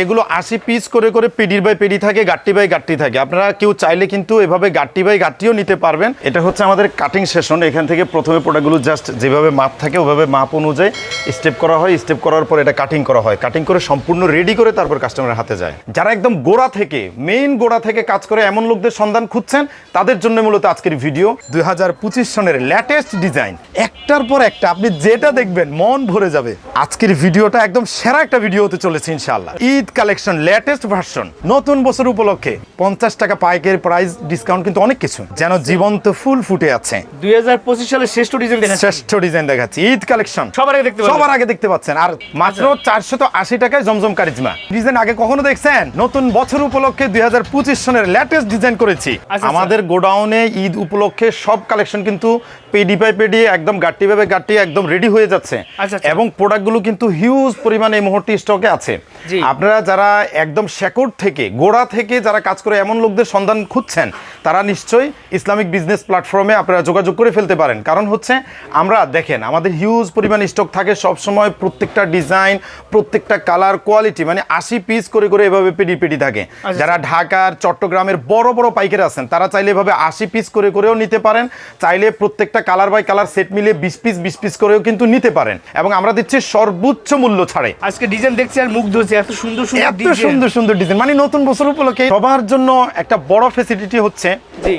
এগুলো আশি পিস করে করে পেডির বাই পেডি থাকে, গাট্টি বাই গাট্টি থাকে। আপনারা কেউ চাইলে কিন্তু এভাবে গাট্টি বাই গাট্টিও নিতে পারবেন। এটা হচ্ছে আমাদের কাটিং সেশন এখান থেকে প্রথমে প্রোডাক্টগুলো জাস্ট যেভাবে মাপ থাকে, ওভাবে মাপ অনুযায়ী স্টেপ করা হয়। স্টেপ করার পর এটা কাটিং করা হয়। কাটিং করে সম্পূর্ণ রেডি করে তারপর কাস্টমারের হাতে যায়। যারা একদম গোড়া থেকে মেইন গোড়া থেকে কাজ করে, এমন লোকদের সন্ধান খুঁজছেন, তাদের জন্য মূলত আজকের ভিডিও দুই হাজার পঁচিশ সনের লেটেস্ট ডিজাইন একটার পর একটা, আপনি যেটা দেখবেন, মন ভরে যাবে। আজকের ভিডিওটা একদম সেরা একটা ভিডিও হতে চলেছে, ইনশাআল্লাহ। ঈদ কালেকশন লেটেস্ট ভার্সন নতুন বছর উপলক্ষে পঞ্চাশ টাকা পাইকের প্রাইস ডিসকাউন্ট কিন্তু অনেক কিছু যেন জীবন্ত ফুল ফুটে আছে। দুই হাজার পঁচিশ সালের শ্রেষ্ঠ ডিজাইন শ্রেষ্ঠ ডিজাইন দেখাচ্ছি। ঈদ কালেকশন। সবার আগে দেখতে সবার আগে দেখতে পাচ্ছেন। আর মাত্র চারশো তো আশি টাকায় জমজম কারিজমা। ডিজাইন আগে কখনো দেখছেন? নতুন বছর উপলক্ষে দুই হাজার পঁচিশ সনের লেটেস্ট ডিজাইন করেছি। আচ্ছা। আমাদের গোডাউনে ঈদ উপলক্ষে সব কালেকশন কিন্তু পেডি বাই পেডি একদম গাট্টি ভাবে গাট্টি একদম রেডি হয়ে যাচ্ছে। আচ্ছা, আচ্ছা। এবং প্রোডাক্টগুলো কিন্তু হিউজ পরিমাণে এই মুহূর্তে স্টকে আছে। জি। আপনারা যারা একদম শেকড় থেকে গোড়া থেকে যারা কাজ করে এমন লোকদের সন্ধান খুঁজছেন তারা নিশ্চয়ই ইসলামিক বিজনেস প্ল্যাটফর্মে আপনারা যোগাযোগ করে ফেলতে পারেন। কারণ হচ্ছে আমরা দেখেন আমাদের হিউজ পরিমাণ স্টক থাকে সব সময় প্রত্যেকটা ডিজাইন প্রত্যেকটা কালার কোয়ালিটি মানে আশি পিস করে করে এভাবে পেডি পেডি থাকে। আচ্ছা। যারা ঢাকার চট্টগ্রামের বড় বড় পাইকারি আছেন তারা চাইলে এভাবে আশি পিস করে করেও নিতে পারেন চাইলে প্রত্যেকটা কালার বাই কালার সেট মিলিয়ে বিশ পিস বিশ পিস করেও কিন্তু নিতে পারেন। এবং আমরা দিচ্ছি সর্বোচ্চ মূল্য ছাড়ে। আজকে ডিজাইন দেখছি আর মুগ্ধ হচ্ছে এত সুন্দর সুন্দর এত সুন্দর সুন্দর ডিজাইন। মানে নতুন বছর উপলক্ষে সবার জন্য একটা বড় ফেসিলিটি হচ্ছে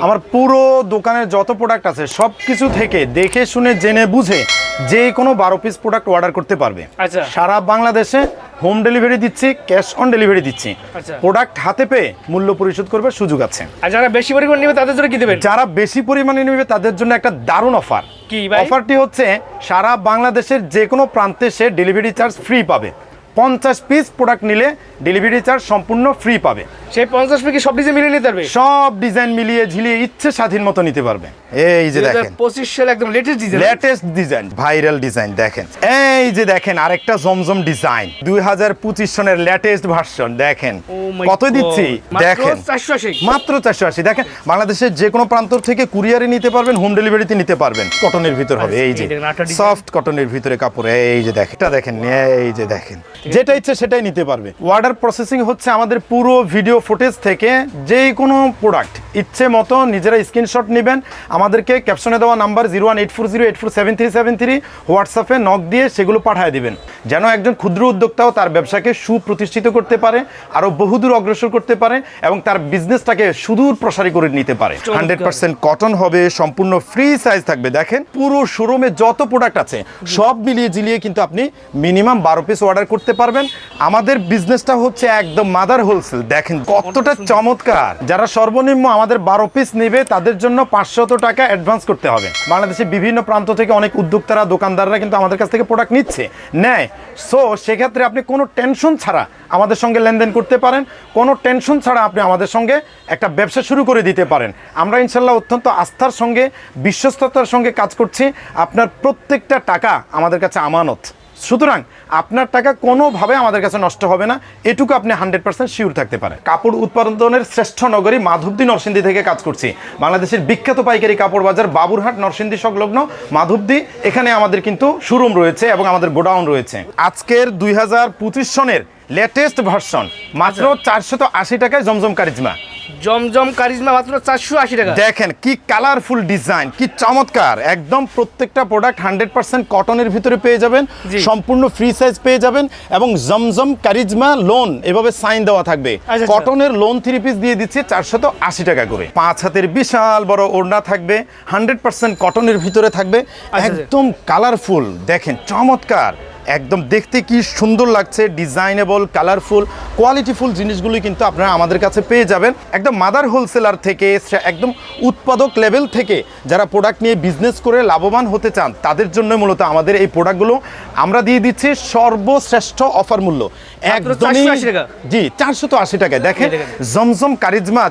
আমার পুরো দোকানের যত প্রোডাক্ট আছে সব কিছু থেকে দেখে শুনে জেনে বুঝে যে কোনো বারো পিস প্রোডাক্ট অর্ডার করতে পারবে। আচ্ছা। সারা বাংলাদেশে হোম ডেলিভারি দিচ্ছি ক্যাশ অন ডেলিভারি দিচ্ছি। আচ্ছা। প্রোডাক্ট হাতে পেয়ে মূল্য পরিশোধ করবে সুযোগ আছে। আর যারা বেশি পরিমাণ নেবে তাদের জন্য কি দেবেন? যারা বেশি পরিমাণে নেবে তাদের জন্য একটা দারুণ অফার কি অফারটি হচ্ছে সারা বাংলাদেশের যে কোনো প্রান্তে সে ডেলিভারি চার্জ ফ্রি পাবে। পঞ্চাশ পিস প্রোডাক্ট নিলে ডেলিভারি চার্জ সম্পূর্ণ ফ্রি পাবে। সেই পঞ্চাশ পিস সব ডিজাইন মিলিয়ে নিতে পারবে? সব ডিজাইন মিলিয়ে ঝিলিয়ে ইচ্ছে স্বাধীন মতো নিতে পারবে। এই যে দেখেন। পঁচিশ সালে একদম latest design latest design viral design দেখেন। এই যে দেখেন আরেকটা জমজম ডিজাইন দুই হাজার পঁচিশ সনের লেটেস্ট ভার্সন দেখেন। কত দিচ্ছি? দেখেন। মাত্র চারশো আশি। দেখেন বাংলাদেশের যে কোনো প্রান্ত থেকে কুরিয়ারে নিতে পারবেন হোম ডেলিভারিতে নিতে পারবেন। কটনের ভিতর হবে এই যে। সফট কটনের ভিতরে কাপড় এই যে দেখেন। এটা দেখেন এই যে দেখেন। যেটা ইচ্ছে সেটাই নিতে পারবে। অর্ডার প্রসেসিং হচ্ছে আমাদের পুরো ভিডিও ফুটেজ থেকে যে কোনো প্রোডাক্ট ইচ্ছে মতো নিজেরা স্ক্রিনশট নেবেন। আমাদেরকে ক্যাপশনে দেওয়া number zero one eight four zero eight four seven three seven three হোয়াটসঅ্যাপে নক দিয়ে সেগুলো পাঠিয়ে দেবেন। যেন একজন ক্ষুদ্র উদ্যোক্তাও তার ব্যবসাকে সুপ্রতিষ্ঠিত করতে পারে আরও বহুদূর অগ্রসর করতে পারে এবং তার বিজনেসটাকে সুদূর প্রসারী করে নিতে পারে। হান্ড্রেড পার্সেন্ট কটন হবে সম্পূর্ণ ফ্রি সাইজ থাকবে। দেখেন পুরো শোরুমে যত প্রোডাক্ট আছে সব মিলিয়ে জিলিয়ে কিন্তু আপনি মিনিমাম বারো পিস অর্ডার করতে পারবেন। আমাদের বিজনেসটা হচ্ছে একদম মাদার হোলসেল দেখেন কতটা চমৎকার। যারা সর্বনিম্ন আমাদের বারো পিস নেবে তাদের জন্য পাঁচশত টাকা অ্যাডভান্স করতে হবে। বাংলাদেশের বিভিন্ন প্রান্ত থেকে অনেক উদ্যোক্তারা, দোকানদাররা কিন্তু আমাদের কাছ থেকে প্রোডাক্ট নিচ্ছে, নেয়। সো সেক্ষেত্রে আপনি কোনো টেনশন ছাড়া আমাদের সঙ্গে লেনদেন করতে পারেন। কোনো টেনশন ছাড়া আপনি আমাদের সঙ্গে একটা ব্যবসা শুরু করে দিতে পারেন। আমরা ইনশাল্লাহ অত্যন্ত আস্থার সঙ্গে, বিশ্বস্ততার সঙ্গে কাজ করছি। আপনার প্রত্যেকটা টাকা আমাদের কাছে আমানত। সুতরাং আপনার টাকা কোনোভাবে আমাদের কাছে নষ্ট হবে না। এটুকু আপনি হান্ড্রেড পার্সেন্ট শিওর থাকতে পারেন। কাপড় উৎপাদনের শ্রেষ্ঠ নগরী মাধবদী নরসিংদী থেকে কাজ করছি। বাংলাদেশের বিখ্যাত পাইকারি কাপড় বাজার বাবুরহাট নরসিংদী সংলগ্ন মাধবদী। এখানে আমাদের কিন্তু শোরুম রয়েছে এবং আমাদের গোডাউন রয়েছে। আজকের দুই হাজার পঁচিশ সনের লেটেস্ট ভার্সন মাত্র চারশত আশি টাকায় জমজম কারিজমা জমজম কারিজমা মাত্র চারশো আশি টাকা দেখেন কি কালারফুল ডিজাইন কি চমৎকার একদম প্রত্যেকটা প্রোডাক্ট হান্ড্রেড পার্সেন্ট কটনের ভিতরে পেয়ে যাবেন। সম্পূর্ণ ফ্রি সাইজ পেয়ে যাবেন এবং জমজম কারিজমা লোন এভাবে সাইন দেওয়া থাকবে আচ্ছা। কটনের লোন থ্রি পিস দিয়ে দিচ্ছে চারশত আশি টাকা করে পাঁচ হাতের বিশাল বড় ওড়না থাকবে হান্ড্রেড পার্সেন্ট কটনের ভিতরে থাকবে আচ্ছা। একদম কালারফুল দেখেন চমৎকার একদম দেখতে কি সুন্দর লাগছে, ডিজাইনেবল কালারফুল কোয়ালিটিফুল জিনিসগুলি কিন্তু আপনারা আমাদের কাছে পেয়ে যাবেন। একদম মাদার হোলসেলার থেকে একদম উৎপাদক লেভেল থেকে যারা প্রোডাক্ট নিয়ে বিজনেস করে লাভবান হতে চান, তাদের জন্য মূলত আমাদের এই প্রোডাক্টগুলো আমরা দিয়ে দিচ্ছি সর্বশ্রেষ্ঠ অফার মূল্য। একদমই 480 টাকা? জি আশি টাকায়। দেখেন জমজম কারিজমা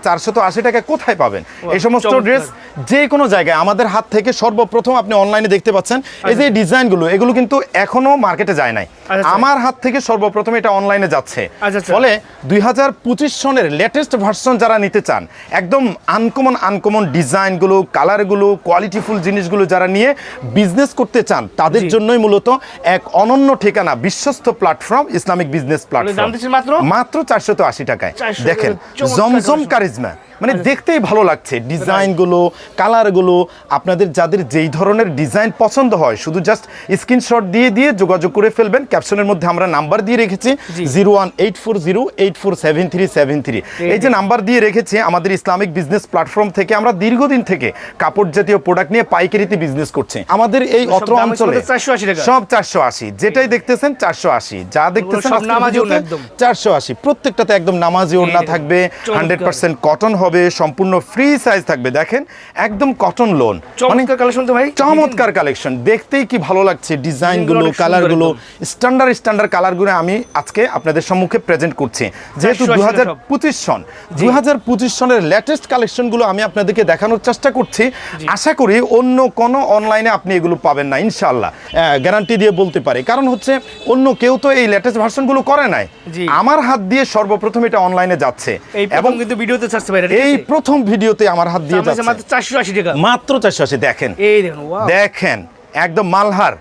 আশি টাকায় কোথায় পাবেন? এই সমস্ত ড্রেস যে কোনো জায়গায় আমাদের হাত থেকে সর্বপ্রথম আপনি অনলাইনে দেখতে পাচ্ছেন। এই যে ডিজাইনগুলো এগুলো কিন্তু এখনও মার্কেটে যায় নাই। আচ্ছা। আমার হাত থেকে সর্বপ্রথম এটা অনলাইনে যাচ্ছে। আচ্ছা, আচ্ছা। ফলে দুই পঁচিশ সনের লেটেস্ট ভার্সন যারা নিতে চান একদম আনকমন আনকমন ডিজাইনগুলো কালারগুলো কোয়ালিটিফুল জিনিসগুলো যারা নিয়ে বিজনেস করতে চান তাদের জন্যই মূলত এক অনন্য ঠিকানা বিশ্বস্ত প্ল্যাটফর্ম ইসলামিক বিজনেস প্ল্যাটফর্ম মাত্র? মাত্র চারশত আশি টাকায়। দেখেন জমজম কারিজমা মানে দেখতেই ভালো লাগছে। ডিজাইনগুলো কালারগুলো আপনাদের যাদের যেই ধরনের ডিজাইন পছন্দ হয় শুধু জাস্ট স্ক্রিনশট দিয়ে দিয়ে যোগাযোগ করে ফেলবেন। ক্যাপশনের মধ্যে আমরা নাম্বার দিয়ে রেখেছি। Zero one eight four zero eight four seven three seven three. এই যে নাম্বার দিয়ে রেখেছি আমাদের ইসলামিক বিজনেস প্ল্যাটফর্ম থেকে আমরা দীর্ঘদিন থেকে কাপড় জাতীয় প্রোডাক্ট নিয়ে পাইকারিতে বিজনেস করছি। আমাদের এই অত্র অঞ্চলে 480 সব চারশো আশি। যেটাই দেখতেছেন চারশো আশি। যা দেখতেছেন নামাজি ওড়না চারশো আশি। প্রত্যেকটাতে একদম নামাজি ওড়না থাকবে হান্ড্রেড পার্সেন্ট কটন হবে সম্পূর্ণ ফ্রি সাইজ থাকবে। দেখেন একদম কটন লোন চমৎকার কালেকশন তো ভাই। চমৎকার কালেকশন দেখতেই কি ভালো লাগছে ডিজাইনগুলো কালারগুলো। স্ট্যান্ডার্ড স্ট্যান্ডার্ড কালারগুলো আমি আজকে আপনাদের সম্মুখে প্রেজেন্ট করছি। যেহেতু দু হাজার পঁচিশ সন দু হাজার পঁচিশ সনের লেটেস্ট কালেকশনগুলো আমি আপনাদেরকে দেখানোর চেষ্টা করছি। আশা করি অন্য কোনো অনলাইনে আপনি এগুলো পাবেন না ইনশাল্লাহ গ্যারান্টি দিয়ে বলতে পারি। কারণ হচ্ছে অন্য কেউ তো এই লেটেস্ট ভার্সনগুলো করে নাই। আমার হাত দিয়ে সর্বপ্রথম এটা অনলাইনে যাচ্ছে। এবং কিন্তু ভিডিওতে ছাড়ছে ভাই এই প্রথম ভিডিওতে আমার হাত দিয়ে যাচ্ছে। মাত্র 480 টাকা। মাত্র চারশো আশি দেখেন। এই দেখুন ওয়াও দেখেন একদম মালহার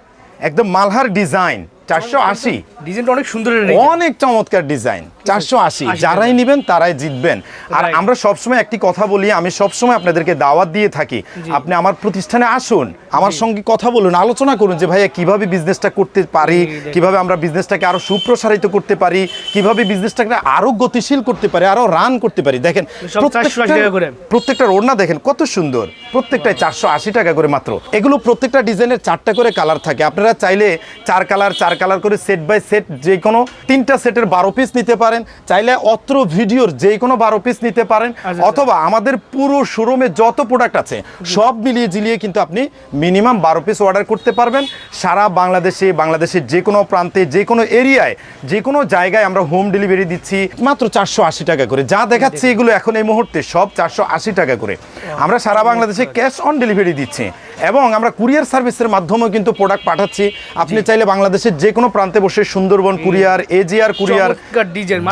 একদম মালহার ডিজাইন চারশো আশি। ডিজাইনটা অনেক সুন্দর অনেক চমৎকার ডিজাইন চারশো আশি। যারাই। নিবেন তারাই জিতবেন। আর আমরা সবসময় একটি কথা বলি আমি সবসময় আপনাদেরকে দাওয়াত দিয়ে থাকি। আপনি আমার প্রতিষ্ঠানে আসুন আমার সঙ্গে কথা বলুন আলোচনা করুন যে ভাইয়া কীভাবে বিজনেসটা করতে পারি? কীভাবে আমরা বিজনেসটাকে আরও সুপ্রসারিত করতে পারি? কীভাবে বিজনেসটাকে আরও গতিশীল করতে পারি আরও রান করতে পারি? দেখেন সব 480 টাকা করে। প্রত্যেকটা ওড়না দেখেন কত সুন্দর। প্রত্যেকটাই চারশো আশি টাকা করে মাত্র। এগুলো প্রত্যেকটা ডিজাইনের চারটা করে কালার থাকে। আপনারা চাইলে চার কালার চার কালার করে সেট বাই সেট যে কোনো তিনটা সেটের বারো পিস নিতে পারেন। চাইলে অত্র ভিডিওর যে কোনো বারো পিস নিতে পারেন আচ্ছা। অথবা আমাদের পুরো শোরুমে যত প্রোডাক্ট আছে সব মিলিয়ে জিলিয়ে কিন্তু আপনি মিনিমাম বারো পিস অর্ডার করতে পারবেন। সারা বাংলাদেশে বাংলাদেশের যে কোনো প্রান্তে যে কোনো এরিয়ায় যে কোনো জায়গায় আমরা হোম ডেলিভারি দিচ্ছি মাত্র চারশো আশি টাকা করে। যা দেখাচ্ছি এগুলো এখন এই মুহূর্তে সব চারশো আশি টাকা করে। আমরা সারা বাংলাদেশে ক্যাশ অন ডেলিভারি দিচ্ছি। এবং আমরা কুরিয়ার সার্ভিসের মাধ্যমেও কিন্তু প্রোডাক্ট পাঠাচ্ছি। আপনি চাইলে বাংলাদেশের যে কোনো প্রান্তে বসে সুন্দরবন কুরিয়ার এজিআর কুরিয়ার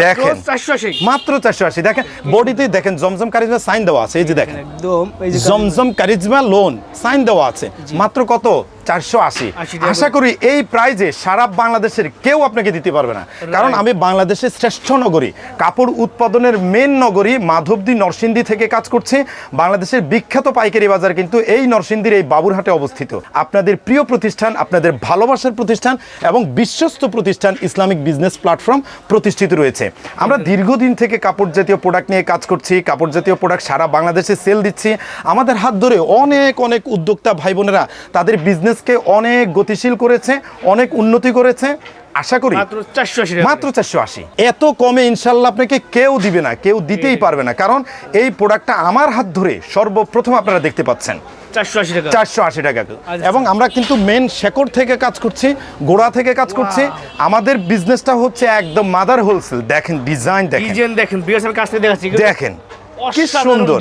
দেখেন 480 মাত্র চারশো আশি। দেখেন বডিতে দেখেন জমজম কারিজমা সাইন দেওয়া আছে। এই যে দেখেন। একদম জমজম কারিজমা লোন সাইন দেওয়া আছে। মাত্র কত? চারশো আশি। আশা করি এই প্রাইজে সারা বাংলাদেশের কেউ আপনাকে দিতে পারবে না। কারণ আমি বাংলাদেশের শ্রেষ্ঠ নগরী কাপড় উৎপাদনের মেন নগরী মাধবদী নরসিংদী থেকে কাজ করছি। বাংলাদেশের বিখ্যাত পাইকারি বাজার কিন্তু এই নরসিংদীর এই বাবুরহাটে অবস্থিত। আপনাদের প্রিয় প্রতিষ্ঠান আপনাদের ভালোবাসার প্রতিষ্ঠান এবং বিশ্বস্ত প্রতিষ্ঠান ইসলামিক বিজনেস প্ল্যাটফর্ম প্রতিষ্ঠিত রয়েছে। আমরা দীর্ঘদিন থেকে কাপড় জাতীয় প্রোডাক্ট নিয়ে কাজ করছি কাপড় জাতীয় প্রোডাক্ট সারা বাংলাদেশে সেল দিচ্ছি। আমাদের হাত ধরে অনেক অনেক উদ্যোক্তা ভাই বোনেরা তাদের বিজনেসকে অনেক গতিশীল করেছে অনেক উন্নতি করেছে। আশা করি মাত্র 480 মাত্র চারশো আশি। এত কমে ইনশাল্লাহ আপনাকে কেউ দিবে না কেউ দিতেই পারবে না কারণ এই প্রোডাক্টটা আমার হাত ধরে সর্বপ্রথম আপনারা দেখতে পাচ্ছেন। চারশো আশি টাকা। আচ্ছা। এবং আমরা কিন্তু মেন শেকড় থেকে কাজ করছি গোড়া থেকে কাজ করছি। আমাদের বিজনেসটা হচ্ছে একদম মাদার হোলসেল দেখেন ডিজাইন দেখেন দেখেন দেখেন কি সুন্দর।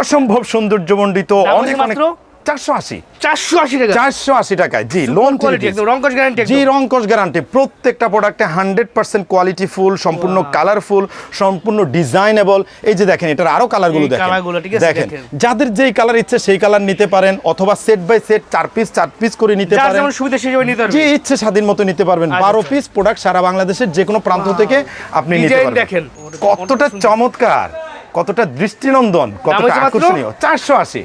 অসম্ভব সৌন্দর্যমণ্ডিত দাম অনেক অনেক মাত্র? চারশো আশি টাকা। চারশো আশি টাকায়। জি লোন কোয়ালিটি রংকশ গ্যারান্টি জি রংকশ গ্যারান্টি প্রত্যেকটা প্রোডাক্টে হান্ড্রেড পার্সেন্ট কোয়ালিটি ফুল সম্পূর্ণ কালারফুল সম্পূর্ণ ডিজাইনেবল এই যে দেখেন এটার আরও কালারগুলো দেখেন। দেখেন। যাদের যেই কালার ইচ্ছে সেই কালার নিতে পারেন অথবা সেট বাই সেট চার পিস চার পিস করে নিতে পারেন। যেমন সুবিধা সেই নিতে পারবে যে ইচ্ছে স্বাধীন মতো নিতে পারবেন। আচ্ছা, বারো আচ্ছা। পিস প্রোডাক্ট সারা বাংলাদেশের যে কোনো প্রান্ত থেকে আপনি নিতে পারবেন। দেখেন। কতটা চমৎকার। কতটা দৃষ্টিনন্দন কতটা আকর্ষণীয়? চারশো আশি।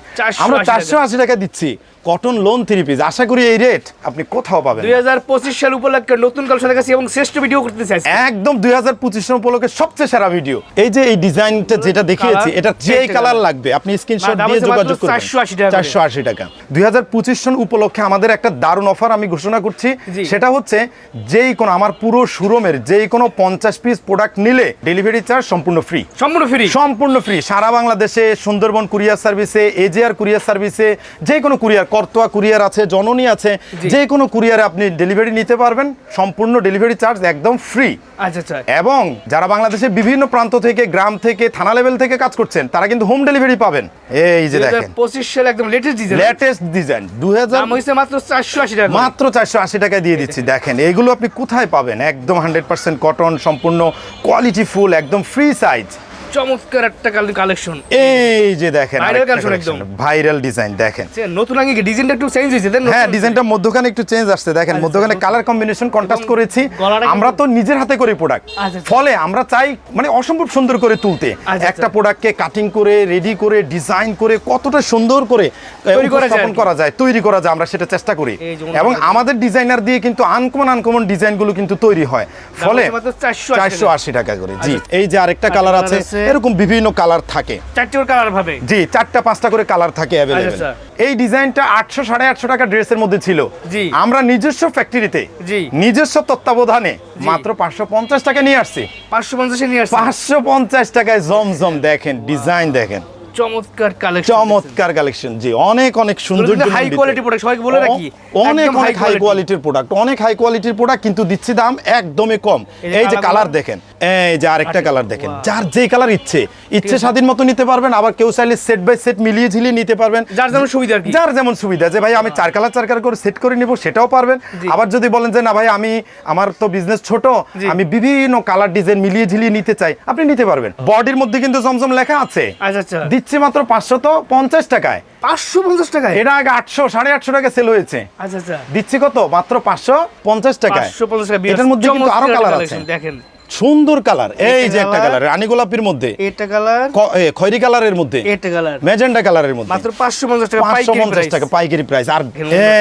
আমরা চারশো আশি টাকা দিচ্ছি। কটন লোন থ্রি পিস আশা করি এই রেট আপনি কোথাও পাবেন দুই হাজার পঁচিশ সাল উপলক্ষে নতুন কালেকশন দেখাচ্ছি এবং শ্রেষ্ঠ ভিডিও করতে চাইছি। একদম দুই হাজার পঁচিশ সাল উপলক্ষে সবচেয়ে সেরা ভিডিও এই যে এই ডিজাইনটা যেটা দেখিয়েছি এটা যে কালার লাগবে আপনি স্ক্রিনশট দিয়ে যোগাযোগ করবেন। 480 টাকা চারশো আশি টাকা। দুই হাজার পঁচিশ সন উপলক্ষে আমাদের একটা দারুণ অফার আমি ঘোষণা করছি। সেটা হচ্ছে যেই কোনো আমার পুরো শোরুমের যেই কোনো পঞ্চাশ পিস প্রোডাক্ট নিলে ডেলিভারি চার্জ সম্পূর্ণ ফ্রি সম্পূর্ণ ফ্রি সম্পূর্ণ ফ্রি সারা বাংলাদেশে সুন্দরবন কুরিয়ার সার্ভিসে এজিআর কুরিয়ার সার্ভিসে যে কোনো কুরিয়ার করতোয়া কুরিয়ার আছে জননী আছে। যে কোনো কুরিয়ারে আপনি ডেলিভারি নিতে পারবেন। সম্পূর্ণ ডেলিভারি চার্জ একদম ফ্রি। আচ্ছা আচ্ছা। এবং যারা বাংলাদেশের বিভিন্ন প্রান্ত থেকে গ্রাম থেকে থানা লেভেল থেকে কাজ করছেন তারা কিন্তু হোম ডেলিভারি পাবেন। এই যে দেখেন। পঁচিশ সালে একদম লেটেস্ট ডিজাইন লেটেস্ট ডিজাইন দু হয়েছে মাত্র চারশো আশি টাকা মাত্র চারশো আশি টাকায় দিয়ে দিচ্ছি। দেখেন এগুলো আপনি কোথায় পাবেন? একদম হান্ড্রেড পার্সেন্ট কটন সম্পূর্ণ কোয়ালিটি ফুল একদম ফ্রি সাইজ চমৎকার একটা কালেকশন এই যে দেখেন একদম। ভাইরাল ডিজাইন দেখেন। নতুন আগে ডিজাইনটা একটু চেঞ্জ হয়েছে? হ্যাঁ ডিজাইনটা মধ্যখানে একটু চেঞ্জ আসছে। দেখেন মধ্যখানে কালার কম্বিনেশন কন্ট্রাস্ট করেছি। আমরা তো নিজের হাতে করে প্রোডাক্ট আচ্ছা, আচ্ছা। ফলে আমরা চাই মানে অসম্ভব সুন্দর করে তুলতে। আচ্ছা। একটা প্রোডাক্টকে কাটিং করে রেডি করে ডিজাইন করে কতটা সুন্দর করে তৈরি করা যায় উপস্থাপন করা যায় তৈরি করা যায় আমরা সেটা চেষ্টা করি। এবং আমাদের ডিজাইনার দিয়ে কিন্তু আনকমন আনকমন ডিজাইনগুলো কিন্তু তৈরি হয়। ফলে হচ্ছে মাত্র 480 চারশো আশি টাকা করে। জি আচ্ছা। এই যে আরেকটা কালার আছে আছে। এরকম বিভিন্ন কালার থাকে চারটি কালার ভাবে জি চারটা পাঁচটা করে কালার থাকে অ্যাভেলেবেল আচ্ছা। এই ডিজাইনটা আটশো সাড়ে আটশো টাকা ড্রেসের মধ্যে ছিল জি। আমরা নিজস্ব ফ্যাক্টরিতে জি। নিজস্ব তত্ত্বাবধানে মাত্র পাঁচশো পঞ্চাশ টাকা নিয়ে আসছি পাঁচশো পঞ্চাশ নিয়ে আসছি পাঁচশো পঞ্চাশ টাকায় জমজম দেখেন ডিজাইন দেখেন চমৎকার কালেকশন চমৎকার কালেকশন জি অনেক অনেক সুন্দর হাই কোয়ালিটি প্রোডাক্ট সবাইকে বলে রাখি অনেক অনেক হাই কোয়ালিটির প্রোডাক্ট অনেক হাই কোয়ালিটির প্রোডাক্ট কিন্তু দিচ্ছি দাম একদমই কম। এই যে কালার দেখেন এই যে আরেকটা কালার দেখেন যার যে কালার ইচ্ছে ইচ্ছে স্বাধীন মতো নিতে পারবেন আবার কেউ চাইলে সেট বাই সেট মিলিয়ে ঝিলিয়ে নিতে পারবেন। যার যেমন সুবিধা যার যেমন সুবিধা যে ভাই আমি চার কালার চার কালার করে সেট করে নিব সেটাও পারবেন। আবার যদি বলেন যে না ভাই আমি আমার তো বিজনেস ছোট আমি বিভিন্ন কালার ডিজাইন মিলিয়ে ঝিলিয়ে নিতে চাই আপনি নিতে পারবেন। বডির মধ্যে কিন্তু জমজম লেখা আছে। আচ্ছা আচ্ছা। দিচ্ছি মাত্র পাঁচশো তো পঞ্চাশ টাকায়। পাঁচশো পঞ্চাশ টাকায়? এটা আগে আটশো সাড়ে আটশো টাকা সেল হয়েছে। আচ্ছা আচ্ছা। দিচ্ছি কত? মাত্র পাঁচশো পঞ্চাশ টাকায়। এটার মধ্যে কিন্তু আরও কালার আছে। দেখেন। সুন্দর কালার এই যে একটা কালার রানী গোলাপির মধ্যে। এটা কালার। খয়েরি কালারের মধ্যে। এটা কালার। ম্যাজেন্ডা কালারের মধ্যে। মাত্র পাঁচশো পঞ্চাশ টাকা পাইকারি প্রাইস টাকা পাইকারি প্রাইস আর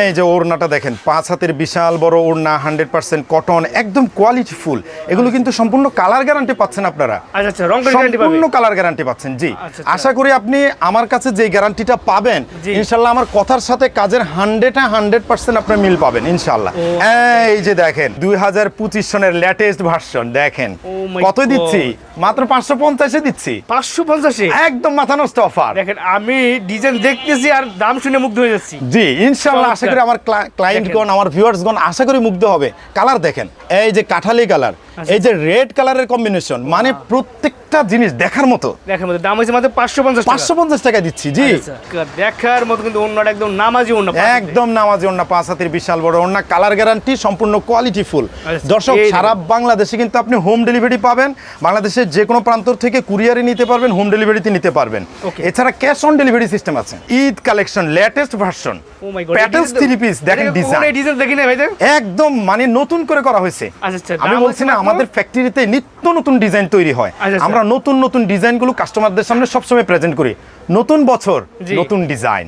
এই যে ওড়নাটা দেখেন পাঁচ হাতের বিশাল বড় ওড়না হান্ড্রেড পার্সেন্ট কটন একদম কোয়ালিটি ফুল এগুলো কিন্তু সম্পূর্ণ কালার গ্যারান্টি পাচ্ছেন আপনারা। আচ্ছা আচ্ছা রং গ্যারান্টি পাবে সম্পূর্ণ কালার গ্যারান্টি পাচ্ছেন জি। আচ্ছা, আচ্ছা। আশা করি আপনি আমার কাছে যে গ্যারান্টিটা পাবেন জি। ইনশাল্লাহ আমার কথার সাথে কাজের হান্ড্রেড হান্ড্রেড পার্সেন্ট আপনার মিল পাবেন ইনশাল্লাহ। এই যে দেখেন দুই হাজার পঁচিশ সনের লেটেস্ট ভার্সন দেখেন। দেখেন। oh কত দিচ্ছি? মাত্র পাঁচশো পঞ্চাশে দিচ্ছি। পাঁচশো পঞ্চাশে? একদম মাথা নষ্ট অফার দেখেন আমি ডিজাইন দেখতেছি আর দাম শুনে মুগ্ধ হয়ে যাচ্ছি। জি ইনশাল্লাহ আশা করি আমার ক্লায়েন্টগণ আমার ভিউয়ার্সগণ আশা করি মুগ্ধ হবে। কালার দেখেন এই যে কাঠালি কালার আচ্ছা। এই যে রেড কালারের কম্বিনেশন মানে প্রত্যেকটা জিনিস দেখার মতো। দেখার মধ্যে দাম হয়েছে মাত্র পাঁচশো পঞ্চাশ পাঁচশো পঞ্চাশ টাকা দিচ্ছি জি। আচ্ছা, দেখার মতো কিন্তু অন্যটা একদম নামাজি অন্য একদম নামাজি ওন্না পাঁচ হাতের বিশাল বড় ওন্না কালার গ্যারান্টি সম্পূর্ণ কোয়ালিটি ফুল আচ্ছা, দর্শক এই সারা বাংলাদেশে কিন্তু আপনি হোম ডেলিভারি পাবেন। বাংলাদেশের যে কোনো প্রান্ত থেকে কুরিয়ারে নিতে পারবেন হোম ডেলিভারিতে নিতে পারবেন। এছাড়া ক্যাশ অন ডেলিভারি সিস্টেম আছে। Eid collection latest version oh my God petals three piece দেখেন ডিজাইন ডিজাইন দেখি না ভাই একদম মানে নতুন করে করা হয়েছে। আচ্ছা, আচ্ছা, আমি বলছি না আমাদের ফ্যাক্টরিতে নিত্য নতুন ডিজাইন তৈরি হয়। আচ্ছা। আমরা নতুন নতুন ডিজাইনগুলো কাস্টমারদের সামনে সবসময় প্রেজেন্ট করি। নতুন বছর নতুন ডিজাইন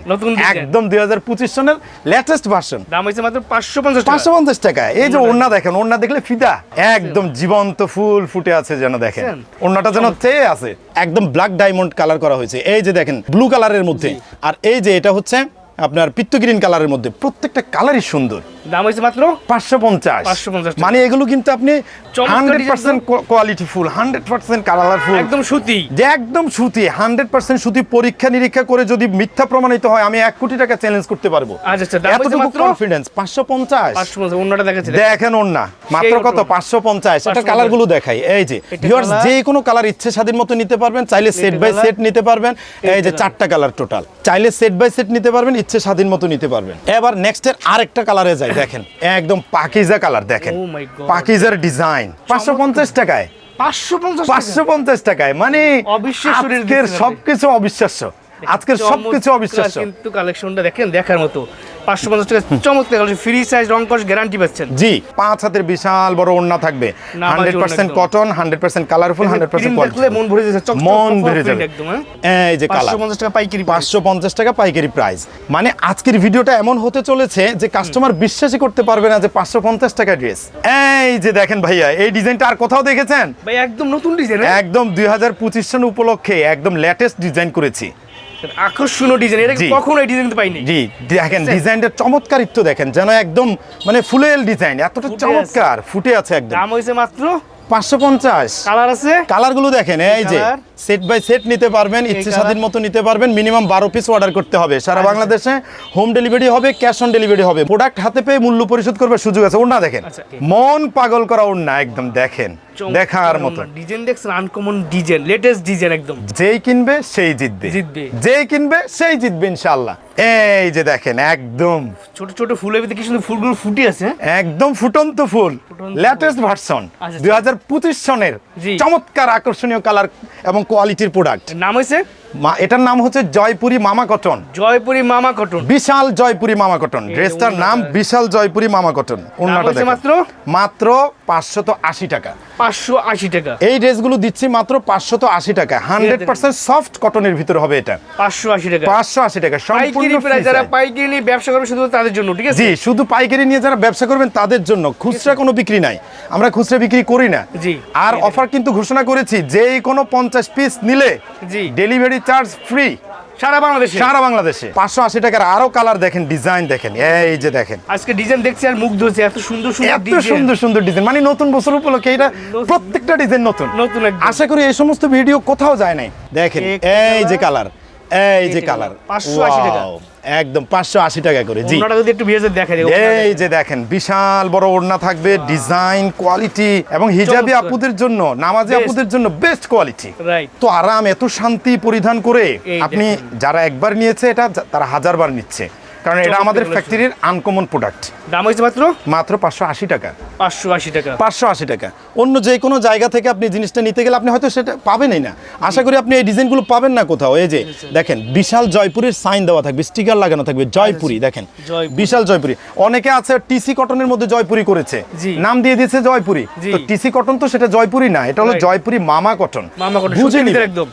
একদম দুই হাজার পঁচিশ সনের লেটেস্ট ভার্সন দাম হয়েছে মাত্র পাঁচশো পঞ্চাশ পাঁচশো পঞ্চাশ টাকা এই যে ওড়না দেখেন ওড়না দেখলে ফিদা। একদম জীবন্ত ফুল ফুটে আছে যেন দেখেন। ওড়নাটা যেন চেয়ে আছে। একদম ব্ল্যাক ডায়মন্ড কালার করা হয়েছে। এই যে দেখেন ব্লু কালারের মধ্যে। আর এই যে এটা হচ্ছে আপনার পিত্ত গ্রিন কালারের মধ্যে। প্রত্যেকটা কালারই সুন্দর। দাম হয়েছে মাত্র? পাঁচশো পঞ্চাশ। 550 টাকা। মানে এগুলো কিন্তু আপনি hundred percent quality full hundred percent colourful একদম সুতি। যে একদম সুতি হান্ড্রেড পার্সেন্ট সুতি পরীক্ষা নিরীক্ষা করে যদি মিথ্যা প্রমাণিত হয় আমি এক কোটি টাকা চ্যালেঞ্জ করতে পারব। আচ্ছা, আচ্ছা, এতটুকু কনফিডেন্স পাঁচশো পঞ্চাশ। অন্যটা দেখাচ্ছে দেখেন না মাত্র কত? পাঁচশো পঞ্চাশ। এটা 550 কালারগুলো দেখাই। এই যে ভিউয়ার্স যে কোনো কালার ইচ্ছে স্বাধীন মতো নিতে পারবেন চাইলে সেট বাই সেট নিতে পারবেন। এই যে চারটা কালার টোটাল চাইলে সেট বাই সেট নিতে পারবেন ইচ্ছে স্বাধীন মতো নিতে পারবেন। এবার নেক্সট এর আরেকটা কালারে যাই। দেখেন একদম পাকিজা কালার দেখেন। Oh. পাকিজার ডিজাইন পাঁচশো পঞ্চাশ টাকায়। পাঁচশো পঞ্চাশ পাঁচশো পঞ্চাশ টাকায় মানে অবিশ্বাস্য। সবকিছু অবিশ্বাস্য। আজকের সবকিছু অবিশ্বাস্য। কিন্তু কালেকশনটা দেখেন দেখার মতো। পাঁচশো পঞ্চাশ টাকা চমৎকার ফ্রি সাইজ রং কস গ্যারান্টি পাচ্ছেন। জি পাঁচ হাতের বিশাল বড় ওড়না থাকবে। Hundred percent cotton hundred percent colourful hundred percent মন ভরে যাচ্ছে মন ভরে যাবে। হ্যাঁ? এই যে কালার পঞ্চাশ টাকা পাইকারি পাঁচশো পঞ্চাশ টাকা পাইকারি প্রাইস মানে আজকের ভিডিওটা এমন হতে চলেছে যে কাস্টমার বিশ্বাসই করতে পারবে না যে পাঁচশো পঞ্চাশ টাকা ড্রেস এই যে দেখেন ভাইয়া এই ডিজাইনটা আর কোথাও দেখেছেন? ভাই একদম নতুন ডিজাইন একদম দুই হাজার পঁচিশ সন উপলক্ষে একদম লেটেস্ট ডিজাইন করেছি। আকর্ষণীয় ডিজাইন এটা কখনো এই ডিজাইন পাইনি। জি দেখেন ডিজাইনটা চমৎকারিত্ব দেখেন যেন একদম মানে ফুলেল ডিজাইন এতটা চমৎকার ফুটে আছে একদম। দাম মাত্র কালার আছে? দেখেন এই যে সেট বাই সেট নিতে পারবেন ইচ্ছে স্বাধীন মতো নিতে পারবেন মিনিমাম বারো পিস অর্ডার করতে হবে। সারা আচ্ছা। বাংলাদেশে হোম ডেলিভারি হবে ক্যাশ অন ডেলিভারি হবে। প্রোডাক্ট হাতে পেয়ে মূল্য পরিশোধ করবার সুযোগ আছে। ওনা দেখেন আচ্ছা। মন পাগল করা ওনা একদম দেখেন। দেখার মতো। ডিজাইন দেখছেন আনকমন ডিজাইন লেটেস্ট ডিজাইন একদম। যেই কিনবে সেই জিতবে। জিতবে। যেই কিনবে সেই জিতবে এই যে দেখেন একদম। ছোট ছোট ফুলের ভিতরে কি সুন্দর ফুলগুলো ফুটে আছে হ্যাঁ? একদম ফুটন্ত ফুল। লেটেস্ট ভার্সন আচ্ছা, দুই হাজার পঁচিশ সনের। চমৎকার আকর্ষণীয় কালার এবং কোয়ালিটির প্রোডাক্ট নাম হয়েছে এটার নাম হচ্ছে জয়পুরি মামা কটন। জয়পুরি মামা কটন। বিশাল জয়পুরি মামা কটন। ড্রেসটার নাম বিশাল জয়পুরি মামা কটন। ওড়নাটা মাত্র? মাত্র পাঁচশত আশি টাকা। পাঁচশো আশি টাকা। এই ড্রেসগুলো দিচ্ছি মাত্র পাঁচশত আশি টাকা। হান্ড্রেড পার্সেন্ট সফট কটনের ভিতরে হবে এটা। পাঁচশো আশি টাকা। পাঁচশো আশি টাকা। সম্পূর্ণ যারা। পাইকারি নিয়ে ব্যবসা করবে শুধু তাদের জন্য ঠিক আছে? জি শুধু পাইকারি নিয়ে যারা ব্যবসা করবেন তাদের জন্য। খুচরা কোনো বিক্রি নাই। আমরা খুচরা বিক্রি করি না। জি। আর অফার কিন্তু ঘোষণা করেছি যেই কোনো পঞ্চাশ পিস নিলে জি। ডেলিভারি চার্জ ফ্রি সারা বাংলাদেশে? সারা বাংলাদেশে। পাঁচশো আশি টাকার আরও কালার দেখেন ডিজাইন দেখেন এই যে দেখেন। আজকে ডিজাইন দেখছি আর মুগ্ধ হচ্ছে এত সুন্দর সুন্দর এত সুন্দর সুন্দর ডিজাইন মানে নতুন বছর উপলক্ষে এটা প্রত্যেকটা ডিজাইন নতুন। নতুন আশা করি এই সমস্ত ভিডিও কোথাও যায় নাই। দেখেন এই যে কালার, কালার এই যে কালার পাঁচশো আশি টাকা। একদম পাঁচশো আশি টাকা করে জি। যদি একটু ভিডিওতে দেখা যায় এই যে দেখেন বিশাল বড় ওড়না থাকবে ডিজাইন কোয়ালিটি এবং হিজাবি আপুদের জন্য নামাজি আপুদের জন্য বেস্ট কোয়ালিটি। তো আরাম এত শান্তি পরিধান করে আপনি যারা একবার নিয়েছে এটা তারা তারা হাজারবার নিচ্ছে। কারণ এটা আমাদের ফ্যাক্টরির আনকমন প্রোডাক্ট দাম হয়েছে মাত্র? মাত্র পাঁচশো আশি টাকা। পাঁচশো আশি টাকা। পাঁচশো আশি টাকা। অন্য যে কোনো জায়গা থেকে আপনি জিনিসটা নিতে গেলে আপনি হয়তো সেটা পাবেনই না। আশা করি আপনি এই ডিজাইনগুলো পাবেন না কোথাও। এই যে দেখেন বিশাল জয়পুরের সাইন দেওয়া থাকবে স্টিকার লাগানো থাকবে জয়পুরি দেখেন। বিশাল জয়পুরি। অনেকে আছে টিসি কটনের মধ্যে জয়পুরি করেছে। নাম দিয়ে দিয়েছে জয়পুরি। তো টিসি কটন তো সেটা জয়পুরি না এটা হলো জয়পুরি মামা কটন বুঝে নেবেন। একদম।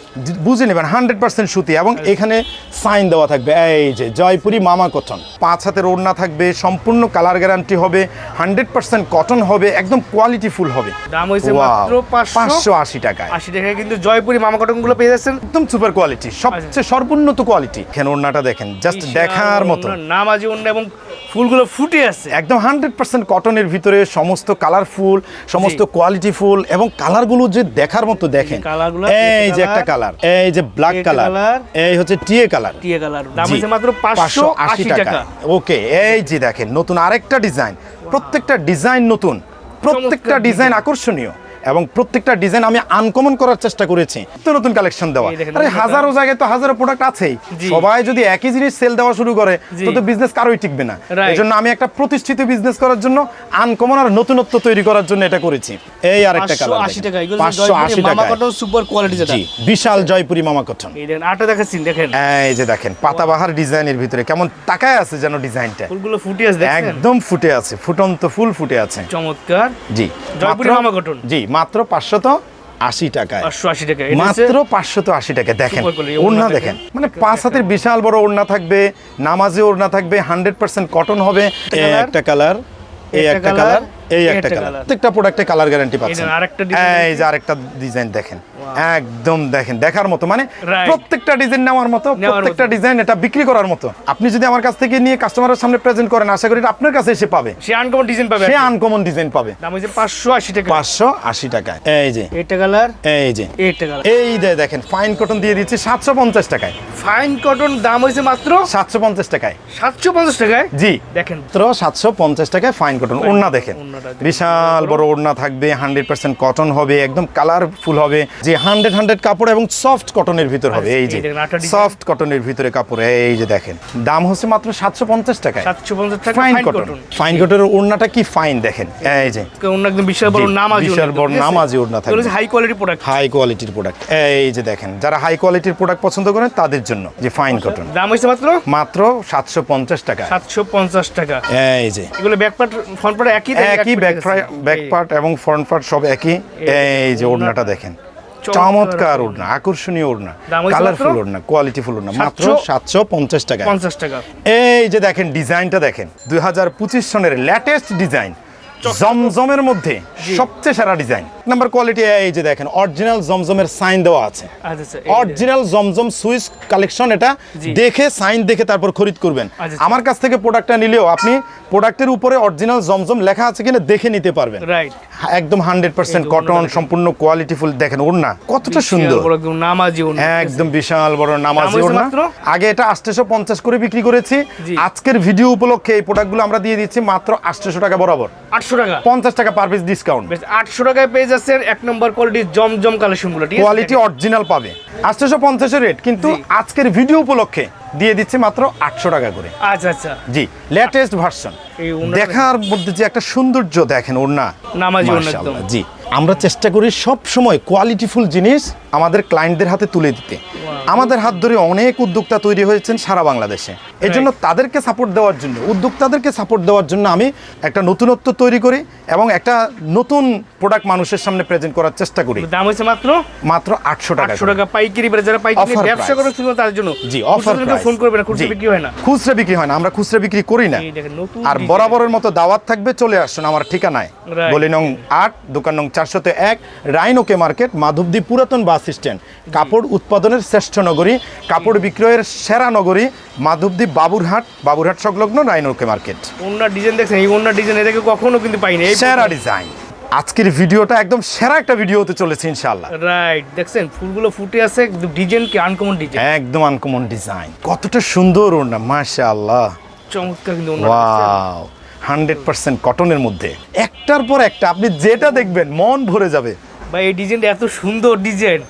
বুঝে নেবেন হান্ড্রেড পার্সেন্ট সুতি। এবং এখানে সাইন দেওয়া থাকবে এই যে জয়পুরি মামা কটন পাঁচ হাতের ওড়না থাকবে সম্পূর্ণ কালার গ্যারান্টি হবে হান্ড্রেড পার্সেন্ট কটন হবে একদম কোয়ালিটি ফুল হবে। দাম হয়েছে মাত্র পাঁচশো আশি টাকায়। আশি টাকায় কিন্তু জয়পুরি মামা কটনগুলো পেয়ে যাচ্ছেন। একদম সুপার কোয়ালিটি সবচেয়ে সর্বোন্নত কোয়ালিটি এখানে ওড়নাটা দেখেন জাস্ট দেখার মতো। নাম আজি অন্য এবং ফুলগুলো ফুটে আছে। একদম হান্ড্রেড পার্সেন্ট কটনের ভিতরে সমস্ত কালারফুল সমস্ত কোয়ালিটি ফুল এবং কালারগুলো যে দেখার মতো দেখেন। এই যে একটা কালার, এই যে ব্ল্যাক কালার এই হচ্ছে টিএ কালার টিয়া কালার দাম জি, হয়েছে মাত্র পাঁচশো আশি টাকা। ওকে এই যে দেখেন নতুন আরেকটা ডিজাইন। প্রত্যেকটা ডিজাইন নতুন। প্রত্যেকটা ডিজাইন আকর্ষণীয়। এবং প্রত্যেকটা ডিজাইন আমি আনকমন করার চেষ্টা করেছি। তো নতুন কালেকশন দেওয়া আরে হাজারো জায়গায় তো হাজারো প্রোডাক্ট আছেই। সবাই যদি একই জিনিস সেল দেওয়া শুরু করে তো তো বিজনেস কারোই টিকবে না. এই জন্য আমি একটা প্রতিষ্ঠিত বিজনেস করার জন্য আনকমন আর নতুনত্ব তৈরি করার জন্য এটা করেছি। এই আরেকটা পাঁচশো কালার আশি টাকা এগুলো পাঁচশো আশি মামা কটন সুপার কোয়ালিটি যেটা। বিশাল জয়পুরি মামা কটন এই দেখেন আটা দেখাচ্ছি দেখেন। এই যে দেখেন পাতাবাহার ডিজাইনের ভিতরে কেমন তাকায় আছে যেন ডিজাইনটা ফুলগুলো ফুটে আছে দেখেন। একদম ফুটে আছে ফুটন্ত ফুল ফুটে আছে। চমৎকার। জি জয়পুরি মামা কটন। জি মাত্র পাঁচশত আশি টাকায়। মাত্র পাঁচশত আশি টাকা দেখেন ওড়না দেখেন। মানে পাঁচ হাতের বিশাল বড় ওড়না থাকবে নামাজে ওড়না থাকবে হান্ড্রেড পার্সেন্ট কটন হবে। একটা কালার এই একটা কালার এই একটা কালার প্রত্যেকটা প্রোডাক্টে কালার গ্যারান্টি পাচ্ছেন। এই যে আরেকটা ডিজাইন দেখেন। একদম দেখেন দেখার মতো। মানে প্রত্যেকটা ডিজাইন নেওয়ার মতো প্রত্যেকটা ডিজাইন এটা বিক্রি করার মতো। আপনি যদি আমার কাছ থেকে নিয়ে কাস্টমারের সামনে প্রেজেন্ট করেন আশা করি আপনার কাছে এসে পাবে। সে আনকমন ডিজাইন পাবে সে আনকমন ডিজাইন পাবে। দাম পাঁচশো আশি টাকা। পাঁচশো আশি টাকায় এই যে। এটা কালার এই যে। এটা কালার এই যে দেখেন ফাইন কটন দিয়ে দিচ্ছি সাতশো পঞ্চাশ টাকায়। ফাইন কটন দাম হয়েছে মাত্র? সাতশো পঞ্চাশ টাকায়। সাতশো পঞ্চাশ টাকায়? জি। দেখেন। মাত্র সাতশো পঞ্চাশ টাকায় ফাইন কটন ওড়না দেখেন। বিশাল বড় ওড়না থাকবে হান্ড্রেড পার্সেন্ট কটন হবে একদম কালারফুল হবে যে হান্ড্রেড হান্ড্রেড কাপড় এবং সফট কটনের ভিতর হবে এই যে এই design। সফট কটনের ভিতরে কাপড় এই যে দেখেন। দাম হচ্ছে মাত্র সাতশো পঞ্চাশ টাকায়। সাতশো পঞ্চাশ টাকা ফাইন কটন ফাইন কটনের ওড়নাটা কি ফাইন দেখেন? এই যে। অন্য একদম বিশাল বড় নামাজি বিশাল বড় নামাজি ওড়না থাকবে। হাই কোয়ালিটি প্রোডাক্ট হাই কোয়ালিটির প্রোডাক্ট এই যে দেখেন যারা হাই কোয়ালিটির প্রোডাক্ট পছন্দ করেন তাদের জন্য যে ফাইন কটন দাম হয়েছে মাত্র? মাত্র সাতশো পঞ্চাশ টাকা। সাতশো পঞ্চাশ টাকা। এই যে। এগুলো ব্যাক পার্ট ফ্রন্ট পার্ট একই একই ব্যাক ব্যাক পার্ট এবং ফ্রন্ট পার্ট সব একই। এই যে ওড়নাটা। দেখেন। চমৎকার ওড়না। আকর্ষণীয় ওড়না। কালারফুল ওড়না কোয়ালিটিফুল ওড়না। মাত্র সাতশো- সাতশো পঞ্চাশ টাকা। পঞ্চাশ টাকা। এই যে দেখেন ডিজাইনটা দেখেন। দুই হাজার পঁচিশ সনের লেটেস্ট ডিজাইন। জমজমের মধ্যে সবচেয়ে সেরা ডিজাইন। নাম্বার কোয়ালিটি এই যে দেখেন অরিজিনাল জমজমের সাইন দেওয়া আছে। আচ্ছা আচ্ছা। অরিজিনাল জমজম সুইস কালেকশন এটা দেখে সাইন দেখে তারপর খরিদ করবেন। আচ্ছা। আমার কাছ থেকে প্রোডাক্টটা নিলেও আপনি প্রোডাক্টের উপরে অরিজিনাল জমজম লেখা আছে কিনা দেখে নিতে পারবেন। একদম হান্ড্রেড পার্সেন্ট কটন। সম্পূর্ণ কোয়ালিটিফুল দেখেন ওড়না কতটা সুন্দর। একদম নামাজি ওড়না। একদম বিশাল বড় নামাজি ওড়না। আগে এটা আটশো পঞ্চাশ করে বিক্রি করেছি। আজকের ভিডিও উপলক্ষে এই প্রোডাক্টগুলো আমরা দিয়ে দিচ্ছি মাত্র আটশো টাকা বরাবর। আটশো টাকা? পঞ্চাশ টাকা পার পিস ডিসকাউন্ট আটশো টাকায় পেয়ে যাচ্ছেন এক নম্বর কোয়ালিটি জমজম কালেকশনগুলো ঠিক আছে? কোয়ালিটি অরিজিনাল পাবে। আটশোশো পঞ্চাশের রেট কিন্তু আজকের ভিডিও উপলক্ষে দিয়ে দিচ্ছে মাত্র আটশো টাকা করে। আচ্ছা আচ্ছা। জি লেটেস্ট ভার্সন দেখার মধ্যে যে একটা সৌন্দর্য দেখেন নামাজি ওড়না মাশাআল্লাহ, জি। আমরা চেষ্টা করি সব সময় কোয়ালিটিফুল জিনিস আমাদের ক্লায়েন্টদের হাতে তুলে দিতে। আমাদের হাত ধরে অনেক উদ্যোক্তা তৈরি হয়েছেন সারা বাংলাদেশে। এই জন্য তাদেরকে সাপোর্ট দেওয়ার জন্য উদ্যোক্তাদেরকে সাপোর্ট দেওয়ার জন্য আমি একটা নতুনত্ব তৈরি করি এবং একটা নতুন প্রোডাক্ট মানুষের সামনে প্রেজেন্ট করার চেষ্টা করি। দাম হয়েছে মাত্র? মাত্র আটশো টাকা আটশো। টাকা পাইকারি যারা পাইকারি ব্যবসা করে শুধু তার জন্য? জি অফার খুচরো ফোন করবে না খুচরো বিক্রি হয় না। খুচরা বিক্রি হয় না আমরা খুচরা বিক্রি করি না। এই দেখেন নতুন আর বরাবরের মতো দাওয়াত থাকবে চলে আসুন আমার ঠিকানায়. গলি নং আট দোকান নং চারশোতে এক রাইনোকে মার্কেট মাধবদী পুরাতন বাস স্ট্যান্ড কাপড় উৎপাদনের শ্রেষ্ঠ নগরী কাপড় বিক্রয়ের সেরা নগরী মাধবদী বাবুরহাট বাবুরহাট সংলগ্ন রাইনোকে মার্কেট। ওনার ডিজাইন দেখছেন? এই ওনার ডিজাইন এটাকে কখনো কিন্তু পাইনি। এই সেরা ডিজাইন আজকের ভিডিওটা একদম সেরা একটা ভিডিও হতে চলেছে ইনশাআল্লাহ। রাইট দেখছেন ফুলগুলো ফুটে আছে ডিজাইন কি আনকমন ডিজাইন একদম আনকমন ডিজাইন কতটা সুন্দর ওর না মাশাআল্লাহ। চমৎকার কিন্তু ওনার। ওয়াও হান্ড্রেড পার্সেন্ট কটনের মধ্যে। একটার পর একটা আপনি যেটা দেখবেন মন ভরে যাবে। ভাই এই ডিজাইনটা এত সুন্দর ডিজাইন।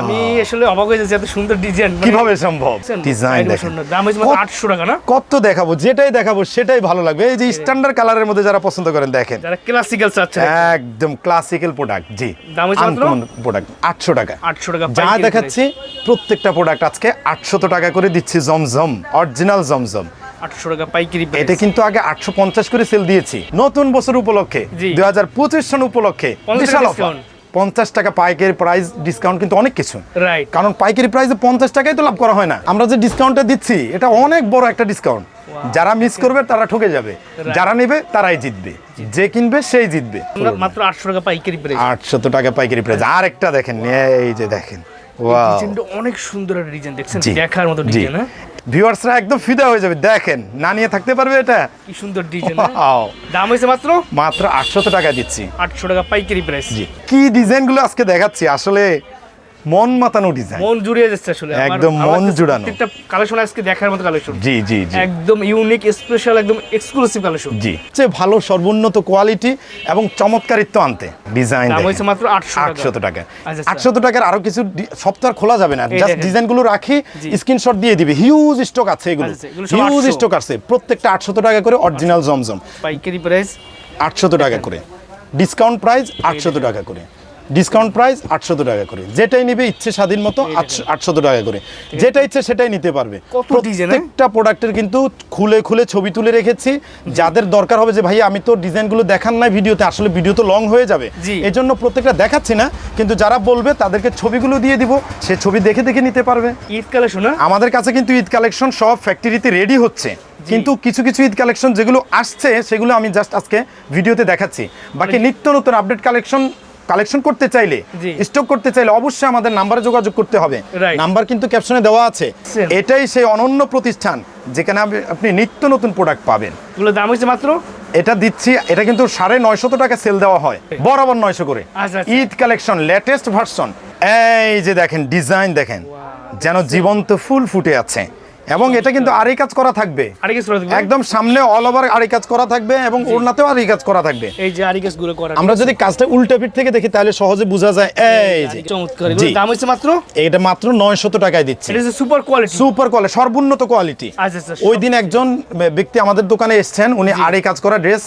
আমি আসলে অবাক হয়ে যাচ্ছি এত সুন্দর ডিজাইন। কীভাবে সম্ভব? ডিজাইন দেখেন। দাম হয়েছে মাত্র আটশো টাকা না? কত দেখাবো যেটাই দেখাবো সেটাই ভালো লাগবে। এই যে স্ট্যান্ডার্ড কালারের মধ্যে যারা পছন্দ করেন দেখেন। যারা ক্লাসিক্যাল চাচ্ছে একদম ক্লাসিক্যাল প্রোডাক্ট জি। দাম মাত্র? প্রোডাক্ট আটশো টাকা। আটশো টাকা যা দেখাচ্ছি প্রত্যেকটা প্রোডাক্ট আজকে আটশত টাকা করে দিচ্ছি জমজম অরিজিনাল জমজম। আটশো টাকা পাইকারি এটা কিন্তু আগে আটশো পঞ্চাশ করে সেল দিয়েছি। নতুন বছর উপলক্ষে দুই হাজার পঁচিশ সন উপলক্ষে বিশাল অফার পঞ্চাশ টাকা পাইকারি প্রাইস ডিসকাউন্ট কিন্তু অনেক কিছু। রাইট কারণ পাইকারি প্রাইসে পঞ্চাশ টাকাই তো লাভ করা হয় না। আমরা যে ডিসকাউন্টটা দিচ্ছি এটা অনেক বড় একটা ডিসকাউন্ট যারা মিস করবে তারা ঠকে যাবে। যারা নেবে তারাই জিতবে। যে কিনবে সেই জিতবে। মাত্র আটশো টাকা পাইকারি প্রাইস আটশত টাকা পাইকারি প্রাইস আর একটা দেখেন এই যে দেখেন। অনেক সুন্দর একটা ডিজাইন দেখছেন? দেখার মতো ডিজাইন ভিউয়ার্সরা একদম ফিদা হয়ে যাবে দেখেন না নিয়ে থাকতে পারবে এটা। কি সুন্দর ডিজাইন Wow, দাম হয়েছে মাত্র? মাত্র আটশত টাকা দিচ্ছি। আটশো টাকা পাইকারি প্রাইস জি। কি ডিজাইনগুলো আজকে দেখাচ্ছি আসলে মন মাতানো ডিজাইন মন জুড়িয়ে যাচ্ছে আসলে। একদম মন জুড়ানো। প্রত্যেকটা কালেকশন আজকে দেখার মতো কালেকশন জি জি জি। একদম ইউনিক স্পেশাল একদম এক্সক্লুসিভ কালেকশন জি। যে ভালো সর্বোন্নত কোয়ালিটি এবং চমৎকারিত্ব আনতে। ডিজাইন দাম হয়েছে মাত্র আটশো টাকা। আটশত টাকা। আচ্ছা, আচ্ছা। টাকার আরও কিছু সপ্তাহ খোলা যাবে না। জাস্ট দেখেন। ডিজাইনগুলো রাখি। স্ক্রিনশট দিয়ে দিবে। হিউজ স্টক আছে এগুলো। আচ্ছা, হিউজ স্টক আছে। প্রত্যেকটা আটশত টাকা করে অরিজিনাল জমজম পাইকারি প্রাইস আটশত টাকা করে। ডিসকাউন্ট প্রাইস আটশত টাকা করে। ডিসকাউন্ট প্রাইস আটশত টাকা করে। যেটাই নিবে ইচ্ছে স্বাধীন মতো আটশত টাকা করে। যেটা ইচ্ছে সেটাই নিতে পারবে। হ্যাঁ? প্রত্যেকটা প্রোডাক্টের কিন্তু খুলে খুলে ছবি তুলে রেখেছি। যাদের দরকার হবে যে ভাই আমি তো ডিজাইনগুলো দেখান নাই ভিডিওতে আসলে ভিডিও তো লং হয়ে যাবে। এই জন্য প্রত্যেকটা দেখাচ্ছি না কিন্তু যারা বলবে তাদেরকে ছবিগুলো দিয়ে দিব। সে ছবি দেখে দেখে নিতে পারবে। ঈদ কালেকশন হ্যাঁ? আমাদের কাছে কিন্তু ঈদ কালেকশন সব ফ্যাক্টরিতে রেডি হচ্ছে। কিন্তু কিছু কিছু ঈদ কালেকশন যেগুলো আসছে সেগুলো আমি জাস্ট আজকে ভিডিওতে দেখাচ্ছি। বাকি নিত্য নতুন আপডেট কালেকশন কালেকশন করতে চাইলে। স্টক করতে চাইলে অবশ্যই আমাদের নাম্বারে যোগাযোগ করতে হবে। নাম্বার কিন্তু ক্যাপশনে দেওয়া আছে। এটাই সেই অনন্য প্রতিষ্ঠান যেখানে আপনি- নিত্য নতুন প্রোডাক্ট পাবেন। এগুলো দাম হয়েছে মাত্র? এটা দিচ্ছি এটা কিন্তু সাড়ে নয়শত টাকা সেল দেওয়া হয়। বরাবর নয়শো করে। ঈদ কালেকশন লেটেস্ট ভার্সন এই যে দেখেন ডিজাইন দেখেন। যেন জীবন্ত ফুল ফুটে আছে। এবং এটা কিন্তু আরই কাজ করা থাকবে। একদম সামনে অল ওভার আরই কাজ করা থাকবে এবং ওড়নাতেও আরই কাজ করা থাকবে। এই যে আরিকেসগুলো করা আমরা যদি কাজটা উল্টা পিঠ থেকে দেখি তাহলে সহজে বোঝা যায়। এই যে চমৎকার দাম হয়েছে মাত্র? এটা মাত্র নয়শত টাকায় দিচ্ছি। এটা হচ্ছে সুপার কোয়ালিটি সুপার কোয়ালিটি সর্বোন্নত কোয়ালিটি ওই দিন একজন ব্যক্তি আমাদের দোকানে এসেছেন উনি আড়ি কাজ করা ড্রেস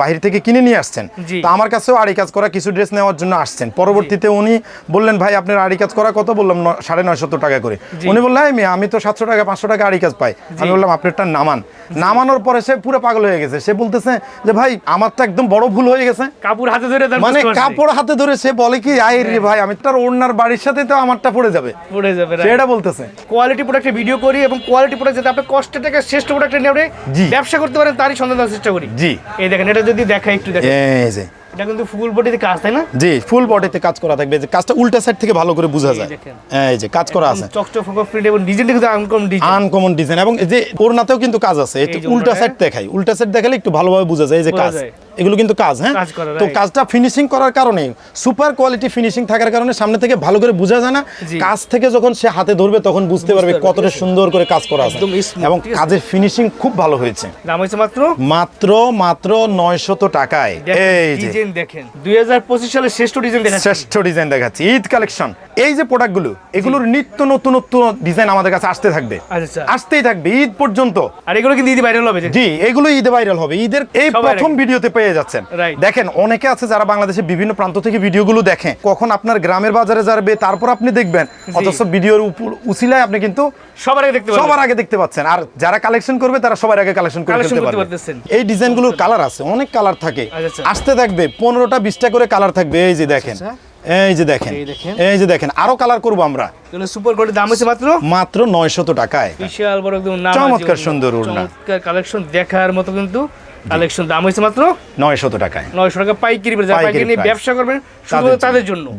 বাহির থেকে কিনে নিয়ে আসছেন। তো আমার কাছেও আড়ি কাজ করা কিছু ড্রেস নেওয়ার জন্য আসছেন। পরবর্তীতে উনি বললেন ভাই আপনার আড়ি কাজ করা কত? বললাম সাড়ে নয়শত টাকা করে। উনি বললেন আমি তো সাতশো টাকা পাঁচশো টাকা আড়ি কাজ পাই আমি বললাম আপনারটা নামান। নামানোর পরে সে পুরো পাগল হয়ে গেছে। সে বলতেছে যে ভাই আমারটা একদম বড় ভুল হয়ে গেছে। কাপড় হাতে ধরে মানে কাপড় হাতে ধরে সে বলে কি আয় রে ভাই আমি তার ওড়নার বাড়ির সাথে তো আমারটা পড়ে যাবে। পড়ে যাবে সেটা বলতেছে। কোয়ালিটি প্রোডাক্টের ভিডিও করি এবং কোয়ালিটি প্রোডাক্ট যাতে আপনি কষ্ট থেকে শ্রেষ্ঠ প্রোডাক্ট নিয়ে আপনি। ব্যবসা করতে পারেন তারই সন্ধান দেওয়ার চেষ্টা করি। জি। এই দেখেন এটা যদি দেখা একটু দেখেন। এই যে। এটা কিন্তু ফুল বডিতে কাজ তাই না? জি ফুল বডিতে কাজ করা থাকবে। যে কাজটা উল্টা সাইড থেকে ভালো করে বোঝা যায়। হ্যাঁ এই যে কাজ করা আছে। চকচক প্রিন্ট এবং ডিজাইনটা কিন্তু আনকম ডিজাইন আনকমন ডিজাইন এবং এই যে ওড়নাতেও কিন্তু কাজ আছে। উল্টা সাইড দেখাই। উল্টা সাইড দেখালে একটু ভালোভাবে বোঝা যায়। এই যে কাজ। এগুলো কিন্তু কাজ হ্যাঁ? তো কাজটা ফিনিশিং করার কারণে সুপার কোয়ালিটি ফিনিশিং থাকার কারণে সামনে থেকে ভালো করে বোঝা যায় না। কাজ থেকে যখন সে হাতে ধরবে তখন বুঝতে পারবে কতটা সুন্দর করে কাজ করা আছে। এবং কাজের ফিনিশিং খুব ভালো হয়েছে। দাম হচ্ছে মাত্র? মাত্র মাত্র নয়শত টাকায়। এই ডিজাইন দেখেন। দুই হাজার পঁচিশ সালের শ্রেষ্ঠ ডিজাইন দেখাচ্ছি। শ্রেষ্ঠ ডিজাইন দেখাচ্ছি। ঈদ কালেকশন এই যে প্রোডাক্টগুলো এগুলোর নিত্য নতুন নতুন ডিজাইন আমাদের কাছে আসতে থাকবে। আচ্ছা আসতেই থাকবে ঈদ পর্যন্ত। আর এগুলো কিন্তু ঈদ ভাইরাল হবে জি এগুলো ঈদে ভাইরাল হবে। ঈদের এই প্রথম ভিডিওতে পেয়ে যাচ্ছেন। দেখেন অনেকে আছে যারা বাংলাদেশের বিভিন্ন প্রান্ত থেকে ভিডিওগুলো দেখে। কখন আপনার গ্রামের বাজারে যাবে তারপর আপনি দেখবেন। অথচ ভিডিওর উপর উচিলায় আপনি কিন্তু সবার আগে দেখতে সবার আগে দেখতে পাচ্ছেন। আর যারা কালেকশন করবে তারা সবার আগে কালেকশন করে ফেলতে করতে পারবে। এই ডিজাইনগুলোর কালার আছে অনেক কালার থাকে। আচ্ছা। আসতে থাকবে পনেরোটা বিশটা করে কালার থাকবে। এই যে দেখেন। আচ্ছা। এই যে দেখেন এই যে দেখেন আরও কালার করব আমরা। সুপার কোয়ালিটির দাম হচ্ছে মাত্র? মাত্র নয়শত টাকায় বিশাল বড় একদম চমৎকার সুন্দর উড়না। চমৎকার কালেকশন দেখার মতো কিন্তু কালেকশন দাম হচ্ছে মাত্র নয়শত টাকায়। নয়শো টাকা পাইকারি পাইকারি। ব্যবসা করবেন শুধু তাদের জন্য। তাদের জন্য। জি।